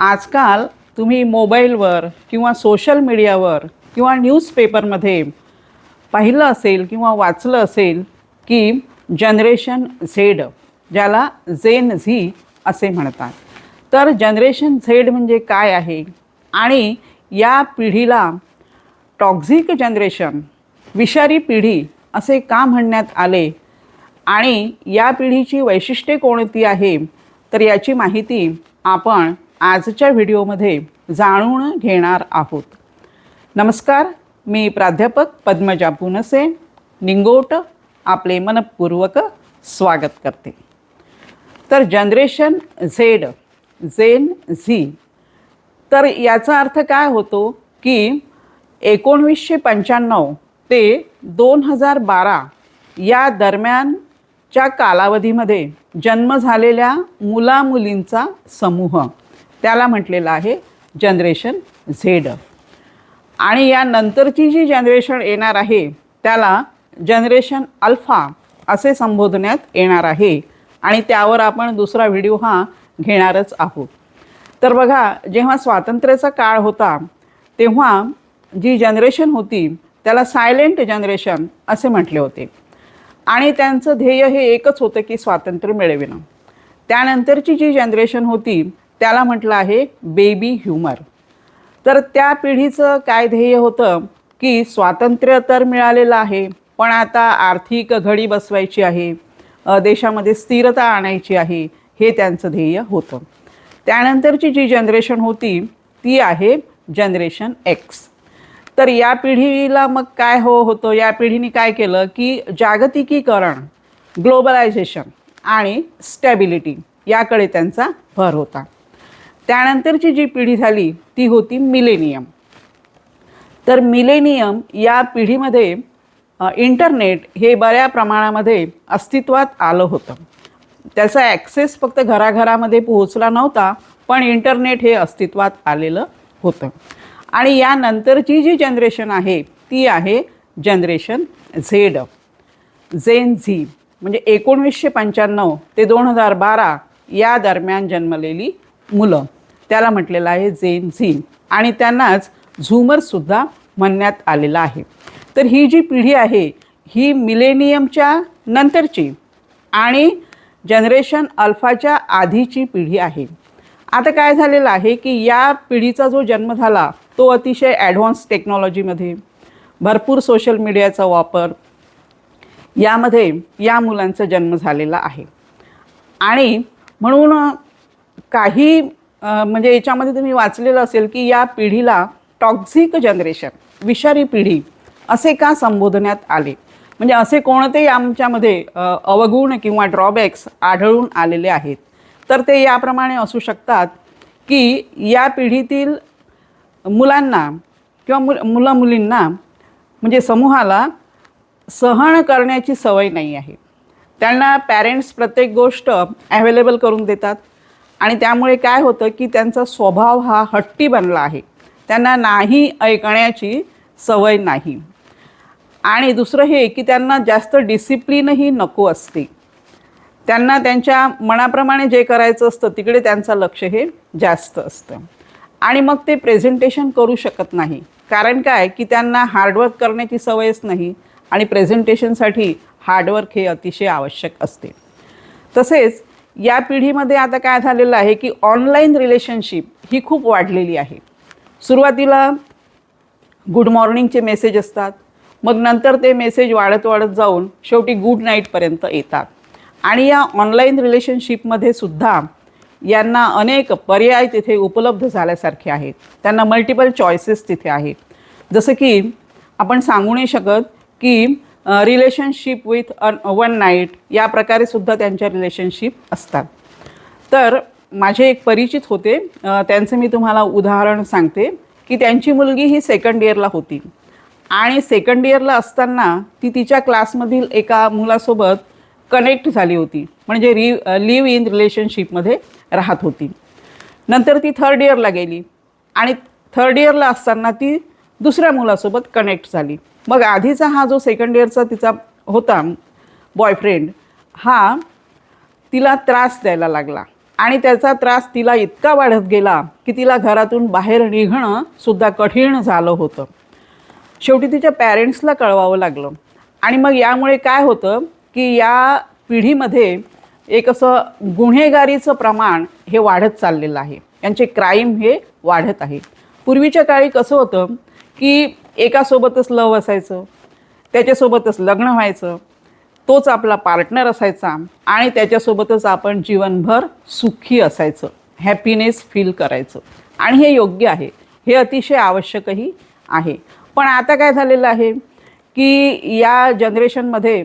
आजकाल तुम्ही मोबाईलवर किंवा सोशल मीडियावर किंवा न्यूजपेपरमध्ये पाहिलं असेल किंवा वाचलं असेल की जनरेशन झेड ज्याला झेन झी असे म्हणतात. तर जनरेशन झेड म्हणजे काय आहे? आणि या पिढीला टॉक्झिक जनरेशन विषारी पिढी असे का म्हणण्यात आले? आणि या पिढीची वैशिष्ट्ये कोणती आहे? तर याची माहिती आपण आजच्या व्हिडिओमध्ये जाणून घेणार आहोत. नमस्कार मी प्राध्यापक पद्मजा पुनसे निंगोट आपले मनपूर्वक स्वागत करते. तर जनरेशन झेड झेन झी तर याचा अर्थ काय होतो की एकोणवीसशे पंच्याण्णव ते दोन हजार बारा या दरम्यानच्या कालावधीमध्ये जन्म झालेल्या मुलामुलींचा समूह. त्याला म्हटलेलं आहे जनरेशन झेड. आणि यानंतरची जी जनरेशन येणार आहे त्याला जनरेशन अल्फा असे संबोधण्यात येणार आहे. आणि त्यावर आपण दुसरा व्हिडिओ हा घेणारच आहोत. तर बघा जेव्हा स्वातंत्र्याचा काळ होता तेव्हा जी जनरेशन होती त्याला सायलेंट जनरेशन असे म्हटले होते. आणि त्यांचं ध्येय हे एकच होतं की स्वातंत्र्य मिळविणं. त्यानंतरची जी जनरेशन होती त्याला म्हटलं आहे बेबी ह्युमर तर त्या पिढीचं काय ध्येय होतं की स्वातंत्र्य तर मिळालेलं आहे पण आता आर्थिक घडी बसवायची आहे देशामध्ये स्थिरता आणायची आहे हे त्यांचं ध्येय होतं. त्यानंतरची जी जनरेशन होती ती आहे जनरेशन एक्स तर या पिढीला मग काय हो होतं? या पिढीने काय केलं की जागतिकीकरण ग्लोबलायझेशन आणि स्टॅबिलिटी याकडे त्यांचा भर होता. त्यानंतरची जी पिढी झाली ती होती मिलेनियम. तर मिलेनियम या पिढीमध्ये इंटरनेट हे बऱ्या प्रमाणामध्ये अस्तित्वात आलं होतं. त्याचा ॲक्सेस फक्त घराघरामध्ये पोहोचला नव्हता पण इंटरनेट हे अस्तित्वात आलेलं होतं. आणि यानंतरची जी जनरेशन आहे ती आहे जनरेशन झेड झेन झी म्हणजे एकोणवीसशे पंच्याण्णव ते दोन हजार बारा या दरम्यान जन्मलेली मुलं. त्याला म्हटलेलं आहे झेन झी आणि त्यांनाच झुमरसुद्धा म्हणण्यात आलेलं आहे. तर ही जी पिढी आहे ही मिलेनियमच्या नंतरची आणि जनरेशन अल्फाच्या आधीची पिढी आहे. आता काय झालेलं आहे की या पिढीचा जो जन्म झाला तो अतिशय ॲडव्हान्स टेक्नॉलॉजीमध्ये भरपूर सोशल मीडियाचा वापर यामध्ये या मुलांचा जन्म झालेला आहे. आणि म्हणून काही म्हणजे याच्यामध्ये तुम्ही वाचलेलं असेल की या पिढीला टॉक्झिक जनरेशन विषारी पिढी असे का संबोधण्यात आले? म्हणजे असे कोणतेही आमच्यामध्ये अवगुण किंवा ड्रॉबॅक्स आढळून आलेले आहेत? तर ते याप्रमाणे असू शकतात की या पिढीतील मुलांना किंवा मुल मुलं मुलींना म्हणजे समूहाला सहन करण्याची सवय नाही आहे. त्यांना पॅरेंट्स प्रत्येक गोष्ट ॲव्हेलेबल करून देतात. आणि त्यामुळे काय होतं की त्यांचा स्वभाव हा हट्टी बनला आहे. त्यांना नाही ऐकण्याची सवय नाही. आणि दुसरं हे की त्यांना जास्त डिसिप्लिनही नको असते. त्यांना त्यांच्या मनाप्रमाणे जे करायचं असतं तिकडे त्यांचं लक्ष हे जास्त असतं. आणि मग ते प्रेझेंटेशन करू शकत नाही. कारण काय? की त्यांना हार्डवर्क करण्याची सवयच नाही आणि प्रेझेंटेशनसाठी हार्डवर्क हे अतिशय आवश्यक असते. तसेच या पिढीमध्ये आता काय झालेलं आहे की ऑनलाईन रिलेशनशिप ही खूप वाढलेली आहे. सुरुवातीला गुड मॉर्निंगचे मेसेज असतात. मग नंतर ते मेसेज वाढत वाढत जाऊन शेवटी गुड नाईटपर्यंत येतात. आणि या ऑनलाईन रिलेशनशिपमध्ये सुद्धा यांना अनेक पर्याय तिथे उपलब्ध झाल्यासारखे आहेत. त्यांना मल्टिपल चॉईसेस तिथे आहेत. जसं की आपण सांगू नाही शकत की relationship with an one night या प्रकारे सुद्धा त्यांच्या रिलेशनशिप असतात. तर माझे एक परिचित होते. त्यांचं मी तुम्हाला उदाहरण सांगते की त्यांची मुलगी ही सेकंड इयरला होती. आणि सेकंड इयरला असताना ती तिच्या क्लासमधील एका मुलासोबत कनेक्ट झाली होती. म्हणजे रि लिव्ह इन रिलेशनशिपमध्ये राहत होती. नंतर ती थर्ड इयरला गेली. आणि थर्ड इयरला असताना ती दुसऱ्या मुलासोबत कनेक्ट झाली. मग आधीचा हा जो सेकंड इयरचा तिचा होता बॉयफ्रेंड हा तिला त्रास द्यायला लागला. आणि त्याचा त्रास तिला इतका वाढत गेला की तिला घरातून बाहेर निघणं सुद्धा कठीण झालं होतं. शेवटी तिच्या पॅरेंट्सला कळवावं लागलं. आणि मग यामुळे काय होतं की या पिढीमध्ये एक असं गुन्हेगारीचं प्रमाण हे वाढत चाललेलं आहे. यांचे क्राईम हे वाढत आहे. पूर्वीच्या काळी कसं होतं की एकासोबतच लव असायचं त्याच्यासोबतच लग्न व्हायचं तोच आपला पार्टनर असायचा आणि त्याच्यासोबतच आपण जीवनभर सुखी असायचं हॅपीनेस फील करायचं. आणि हे योग्य आहे हे अतिशय आवश्यकही आहे. पण आता काय झालेलं आहे की या जनरेशनमध्ये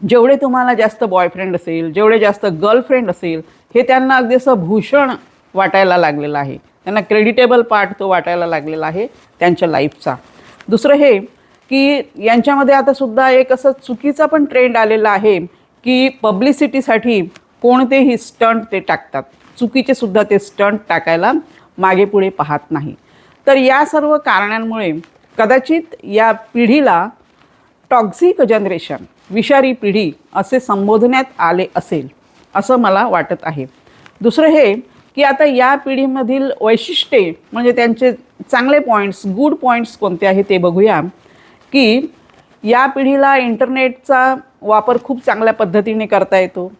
जेवढे तुम्हाला जास्त बॉयफ्रेंड असेल जेवढे जास्त गर्लफ्रेंड असेल हे त्यांना अगदी असं भूषण वाटायला लागलेलं आहे. त्यांना क्रेडिटेबल पार्ट तो वाटायला लागलेला आहे त्यांच्या लाईफचा दुसरं हे की यांच्यामध्ये आता सुद्धा एक असं चुकीचा पण ट्रेंड आलेला आहे की पब्लिसिटीसाठी कोणतेही स्टंट ते टाकतात. चुकीचे सुद्धा ते स्टंट टाकायला मागे पुढे पाहत नाही. तर या सर्व कारणांमुळे कदाचित या पिढीला टॉक्झिक जनरेशन विषारी पिढी असे संबोधण्यात आले असेल असं मला वाटत आहे. दुसरं हे की आता या पिढीमधील वैशिष्ट्ये म्हणजे त्यांचे चांगले पॉईंट्स गुड पॉईंट्स कोणते आहेत ते बघूया. की या पिढीला इंटरनेटचा वापर खूप चांगल्या पद्धतीने करता येतो.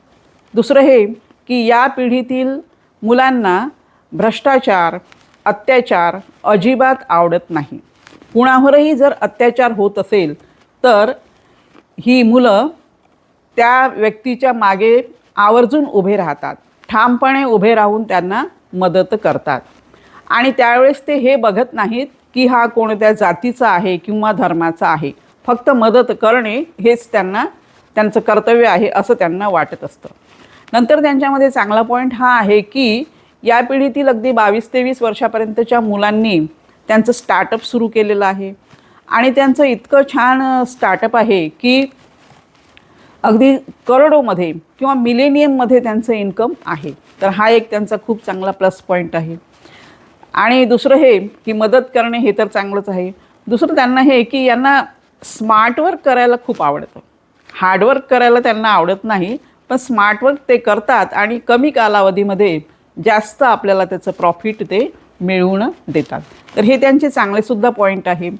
दुसरं हे की या पिढीतील मुलांना भ्रष्टाचार अत्याचार अजिबात आवडत नाही. कुणावरही जर अत्याचार होत असेल तर ही मुलं त्या व्यक्तीच्या मागे आवर्जून उभे राहतात. ठामपणे उभे राहून त्यांना मदत करतात. आणि त्यावेळेस ते हे बघत नाहीत की हा कोणत्या जातीचा आहे किंवा धर्माचा आहे. फक्त मदत करणे हेच त्यांना त्यांचं कर्तव्य आहे असं त्यांना वाटत असतं. नंतर त्यांच्यामध्ये चांगला पॉईंट हा आहे की या पिढीतील अगदी बावीस तेवीस वर्षापर्यंतच्या मुलांनी त्यांचं स्टार्टअप सुरू केलेलं आहे. आणि त्यांचं इतकं छान स्टार्टअप आहे की अगदी करोडोमध्ये किंवा मिलेनियममध्ये त्यांचं इन्कम आहे. तर हा एक त्यांचा खूप चांगला प्लस पॉईंट आहे. आणि दुसरं हे की मदत करणे हे तर चांगलंच आहे. दुसरं त्यांना हे की यांना स्मार्टवर्क करायला खूप आवडतं. हार्डवर्क करायला त्यांना आवडत नाही पण स्मार्टवर्क ते करतात आणि कमी कालावधीमध्ये जास्त आपल्याला त्याचं प्रॉफिट ते मिळवून देतात. तर हे त्यांचे चांगलेसुद्धा पॉईंट आहे.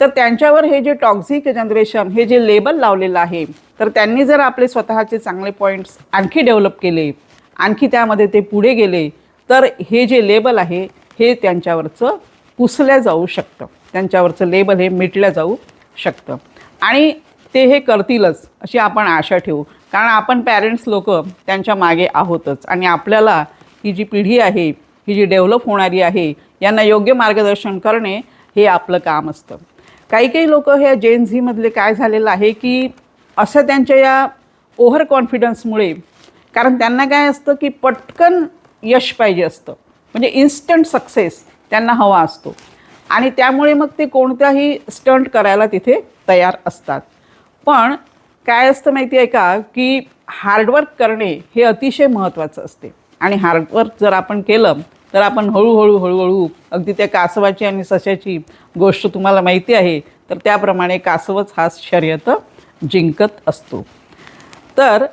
तर त्यांच्यावर हे जे टॉक्झिक जनरेशन हे जे लेबल लावलेलं आहे तर त्यांनी जर आपले स्वतःचे चांगले पॉईंट्स आणखी डेव्हलप केले आणखी त्यामध्ये ते पुढे गेले तर हे जे लेबल आहे हे त्यांच्यावरचं पुसल्या जाऊ शकतं. त्यांच्यावरचं लेबल हे मिटल्या जाऊ शकतं. आणि ते हे करतीलच अशी आपण आशा ठेवू. कारण आपण पॅरेंट्स लोक त्यांच्या मागे आहोतच. आणि आपल्याला ही जी पिढी आहे ही जी डेव्हलप होणारी आहे यांना योग्य मार्गदर्शन करणे हे आपलं काम असतं. काही काही लोक ह्या जेन झीमधले काय झालेलं आहे की असं त्यांच्या या ओव्हर कॉन्फिडन्समुळे कारण त्यांना काय असतं की पटकन यश पाहिजे असतं. म्हणजे इन्स्टंट सक्सेस त्यांना हवा असतो. आणि त्यामुळे मग ते कोणत्याही स्टंट करायला तिथे तयार असतात. पण काय असतं माहिती आहे का की हार्डवर्क करणे हे अतिशय महत्त्वाचं असते. आणि हार्डवर्क जर आपण केलं तर आपण हळूहळू हळूहळू अगदी त्या कासवाची आणि सशाची गोष्ट तुम्हाला माहिती आहे तर त्याप्रमाणे कासवच हा शर्यत जिंकत असतो. तर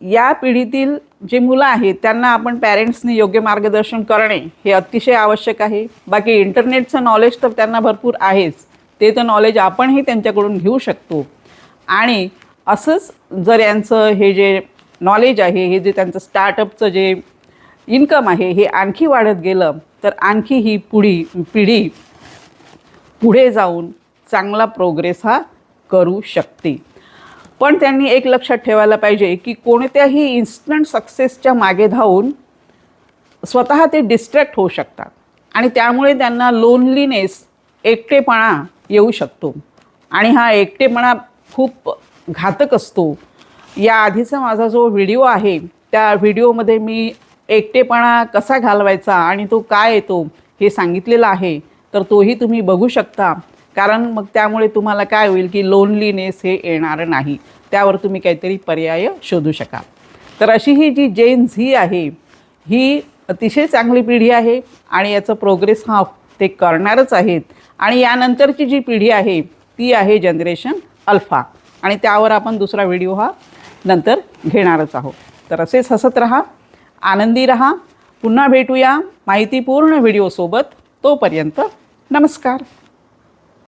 या पिढीतील जे मुलं आहेत त्यांना आपण पॅरेंट्सनी योग्य मार्गदर्शन करणे हे अतिशय आवश्यक आहे. बाकी इंटरनेटचं नॉलेज तर त्यांना भरपूर आहेच. ते तर नॉलेज आपणही त्यांच्याकडून घेऊ शकतो. आणि असंच जर यांचं हे जे नॉलेज आहे हे जे त्यांचं स्टार्टअपचं जे इन्कम आहे हे आणखी वाढत गेलं तर आणखी ही पुढी पिढी पुढे जाऊन चांगला प्रोग्रेस हा करू शकते. पण त्यांनी एक लक्षात ठेवायला पाहिजे की कोणत्याही इन्स्टंट सक्सेसच्या मागे धावून स्वतः ते डिस्ट्रॅक्ट होऊ शकतात. आणि त्यामुळे त्यांना लोनलीनेस एकटेपणा येऊ शकतो. आणि हा एकटेपणा खूप घातक असतो. या आधीचा माझा जो व्हिडिओ आहे त्या व्हिडिओमध्ये मी एकटेपणा कसा घालवायचा आणि तो काय येतो हे सांगितलेलं आहे. तर तोही तुम्ही बघू शकता. कारण मग त्यामुळे तुम्हाला काय होईल की लोनलीनेस हे येणार नाही. त्यावर तुम्ही काहीतरी पर्याय शोधू शकाल. तर अशी ही जी जेन झी आहे ही अतिशय चांगली पिढी आहे आणि याचं प्रोग्रेस हा ते करणारच आहेत. आणि यानंतरची जी पिढी आहे ती आहे जनरेशन अल्फा आणि त्यावर आपण दुसरा व्हिडिओ हा नंतर घेणारच आहोत. तर असेच हसत राहा आनंदी रहा. पुन्हा भेटूया माहितीपूर्ण व्हिडिओसोबत तोपर्यंत नमस्कार.